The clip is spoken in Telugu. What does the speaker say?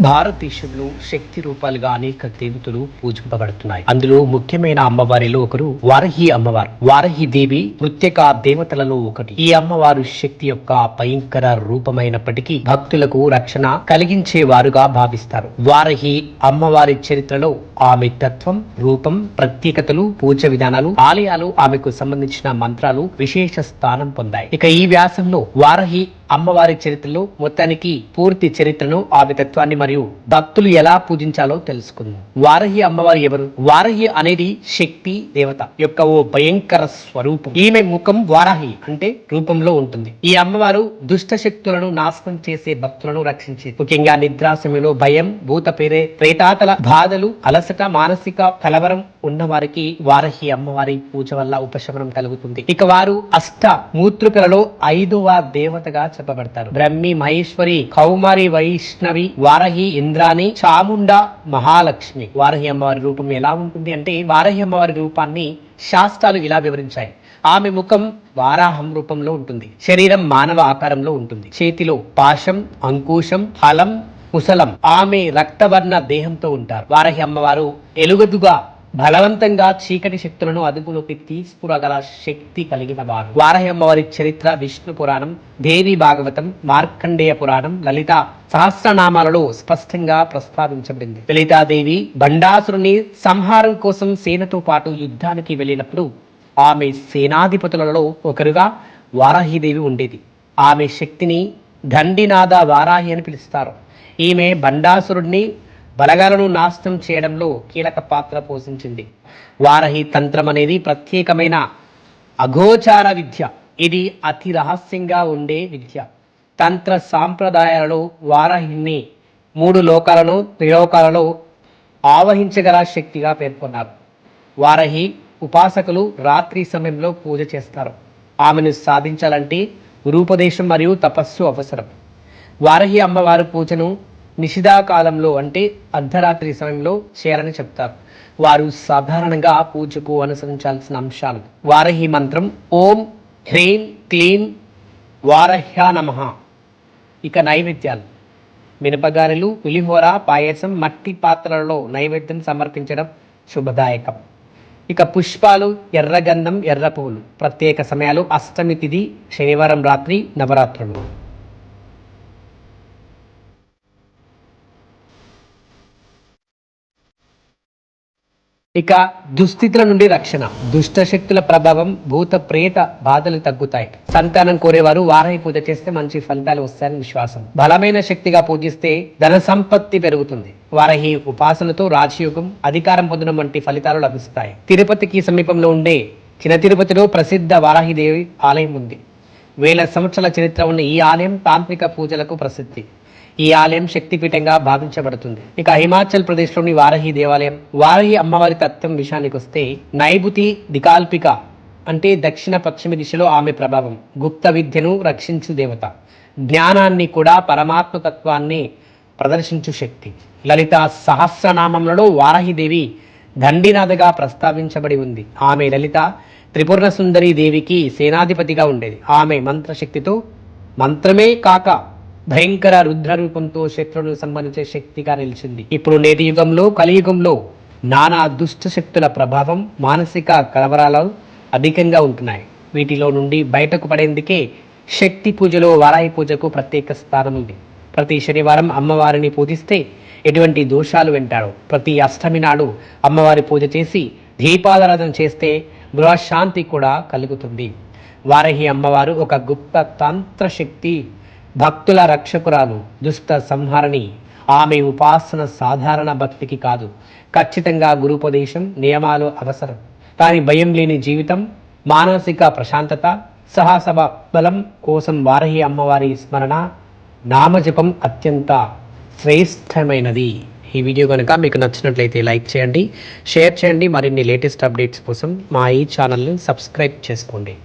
భారతదేశంలో శక్తి రూపాలుగా అనేక దేవతలు పూజింపబడుతున్నాయి. అందులో ముఖ్యమైన అమ్మవారిలో ఒకరు వారహి అమ్మవారు. వారహి దేవి ప్రత్యేక దేవతలలో ఒకటి. ఈ అమ్మవారు శక్తి యొక్క భయంకర రూపమైనప్పటికీ భక్తులకు రక్షణ కలిగించే వారుగా భావిస్తారు. వారహి అమ్మవారి చరిత్రలో ఆమె తత్వం రూపం ప్రత్యేకతలు పూజ విధానాలు ఆలయాలు ఆమెకు సంబంధించిన మంత్రాలు విశేష స్థానం పొందాయి. ఇక ఈ వ్యాసంలో వారహి అమ్మవారి చరిత్రలో మొత్తానికి పూర్తి చరిత్రను ఆమె తత్వాన్ని మరియు భక్తులు ఎలా పూజించాలో తెలుసుకుందాం. వారహి అమ్మవారు ఎవరు? వారహి అనేది శక్తి దేవత యొక్క ఓ భయంకర స్వరూపం. ఈమె ముఖం వారాహి అంటే రూపంలో ఉంటుంది. ఈ అమ్మవారు దుష్ట శక్తులను నాశనం చేసే భక్తులను రక్షించేది. ముఖ్యంగా నిద్రా సమయంలో భయం భూత పేరే ప్రేతాతల బాధలు అలస అలసట మానసిక కలవరం ఉన్న వారికి వారహి అమ్మవారి పూజ వల్ల ఉపశమనం కలుగుతుంది. ఇక వారు అష్ట మూత్రికలలో ఐదవ దేవతగా చెప్పబడతారు. బ్రహ్మి మహేశ్వరి కౌమారి వైష్ణవి వారహి ఇంద్రాణి చాముండ మహాలక్ష్మి. వారహి అమ్మవారి రూపం ఎలా ఉంటుంది అంటే వారహి అమ్మవారి రూపాన్ని శాస్త్రాలు ఇలా వివరించాయి. ఆమె ముఖం వారాహం రూపంలో ఉంటుంది. శరీరం మానవ ఆకారంలో ఉంటుంది. చేతిలో పాశం అంకుశం ఫలం కుశలం ఆమె రక్తవర్ణ దేహంతో ఉంటారు. వారహి అమ్మవారు ఎలుగదుగా బలవంతంగా చీకటి శక్తులను అదుపులోకి తీసుకురాగల శక్తి కలిగిన వారు. వారహి అమ్మవారి చరిత్ర విష్ణు పురాణం దేవి భాగవతం మార్కండేయ పురాణం లలిత సహస్రనామాలలో స్పష్టంగా ప్రస్తావించబడింది. లలితాదేవి బండాసురుని సంహారం కోసం సేనతో పాటు యుద్ధానికి వెళ్ళినప్పుడు ఆమె సేనాధిపతులలో ఒకరుగా వారాహిదేవి ఉండేది. ఆమె శక్తిని దండినాద వారాహి అని పిలుస్తారు. ఈమె భండాసురుడిని బలగాలను నాశనం చేయడంలో కీలక పాత్ర పోషించింది. వారహి తంత్రం అనేది ప్రత్యేకమైన అగోచార విద్య. ఇది అతి రహస్యంగా ఉండే విద్య. తంత్ర సాంప్రదాయాలలో వారహిని మూడు లోకాలను త్రిలోకాలలో ఆవహించగల శక్తిగా పేర్కొన్నారు. వారహి ఉపాసకులు రాత్రి సమయంలో పూజ చేస్తారు. ఆమెను సాధించాలంటే రూపదేశం మరియు తపస్సు అవసరం. వారహి అమ్మవారి పూజను నిషిదాకాలంలో అంటే అర్ధరాత్రి సమయంలో చేయాలని చెప్తారు. వారు సాధారణంగా పూజకు అనుసరించాల్సిన అంశాలు. వారహి మంత్రం ఓం హ్రీం క్లీం వారహ్యా నమః. ఇక నైవేద్యాలు. మినపగారెలు పులిహోర పాయసం మట్టి పాత్రలలో నైవేద్యం సమర్పించడం శుభదాయకం. ఇక పుష్పాలు ఎర్రగంధం ఎర్ర పువ్వులు ప్రత్యేక సమయాలు అష్టమి తిథి శనివారం రాత్రి నవరాత్రులు. ఇక దుస్థితుల నుండి రక్షణ. దుష్ట శక్తుల ప్రభావం భూత ప్రేత బాధలు తగ్గుతాయి. సంతానం కోరేవారు వారాయి పూజ చేస్తే మంచి ఫలితాలు వస్తాయని విశ్వాసం. బలమైన శక్తిగా పూజిస్తే ధన సంపత్తి పెరుగుతుంది. వారహి ఉపాసనతో రాజయోగం అధికారం పొందడం వంటి ఫలితాలు లభిస్తాయి. తిరుపతికి సమీపంలో ఉండే చిన్న తిరుపతిలో ప్రసిద్ధ వారాహిదేవి ఆలయం ఉంది. వేల సంవత్సరాల చరిత్ర ఉన్న ఈ ఆలయం తాంత్రిక పూజలకు ప్రసిద్ధి. ఈ ఆలయం శక్తిపీఠంగా భావించబడుతుంది. ఇక హిమాచల్ ప్రదేశ్లోని వారహి దేవాలయం వారహి అమ్మవారి తత్వం విషయానికి వస్తే నైబుతి దికాల్పిక అంటే దక్షిణ పశ్చిమ దిశలో ఆమె ప్రభావం గుప్త విద్యను రక్షించు దేవత జ్ఞానాన్ని కూడా పరమాత్మ తత్వాన్ని ప్రదర్శించు శక్తి. లలిత సహస్రనామంలో వారాహిదేవి దండినాథగా ప్రస్తావించబడి ఉంది. ఆమె లలిత త్రిపుర్ణ సుందరి దేవికి సేనాధిపతిగా ఉండేది. ఆమె మంత్రశక్తితో మంత్రమే కాక భయంకర రుద్ర రూపంతో శత్రువును సంబంధించే శక్తిగా నిలిచింది. ఇప్పుడు నేటి యుగంలో కలియుగంలో నానా దుష్ట శక్తుల ప్రభావం మానసిక కలవరాలు అధికంగా ఉంటున్నాయి. వీటిలో నుండి బయటకు పడేందుకే శక్తి పూజలో వారాయి పూజకు ప్రత్యేక స్థానం ఉంది. ప్రతి శనివారం అమ్మవారిని పూజిస్తే ఎటువంటి దోషాలు వింటారు ప్రతి అష్టమి నాడు అమ్మవారి పూజ చేసి దీపారాధన చేస్తే గృహశాంతి కూడా కలుగుతుంది. వారహి అమ్మవారు ఒక గుప్త తంత్ర శక్తి భక్తుల రక్షకురాలు దుష్ట సంహరణి. ఆమె ఉపాసన సాధారణ భక్తికి కాదు. ఖచ్చితంగా గురుపదేశం నియమాలు అవసరం. కానీ భయం లేని జీవితం మానసిక ప్రశాంతత సాహస బలం కోసం వారహి అమ్మవారి స్మరణ నామజపం అత్యంత శ్రేష్టమైనది. ఈ వీడియో కనుక మీకు నచ్చినట్లయితే లైక్ చేయండి షేర్ చేయండి. మరిన్ని లేటెస్ట్ అప్డేట్స్ కోసం మా ఈ ఛానల్ని సబ్స్క్రైబ్ చేసుకోండి.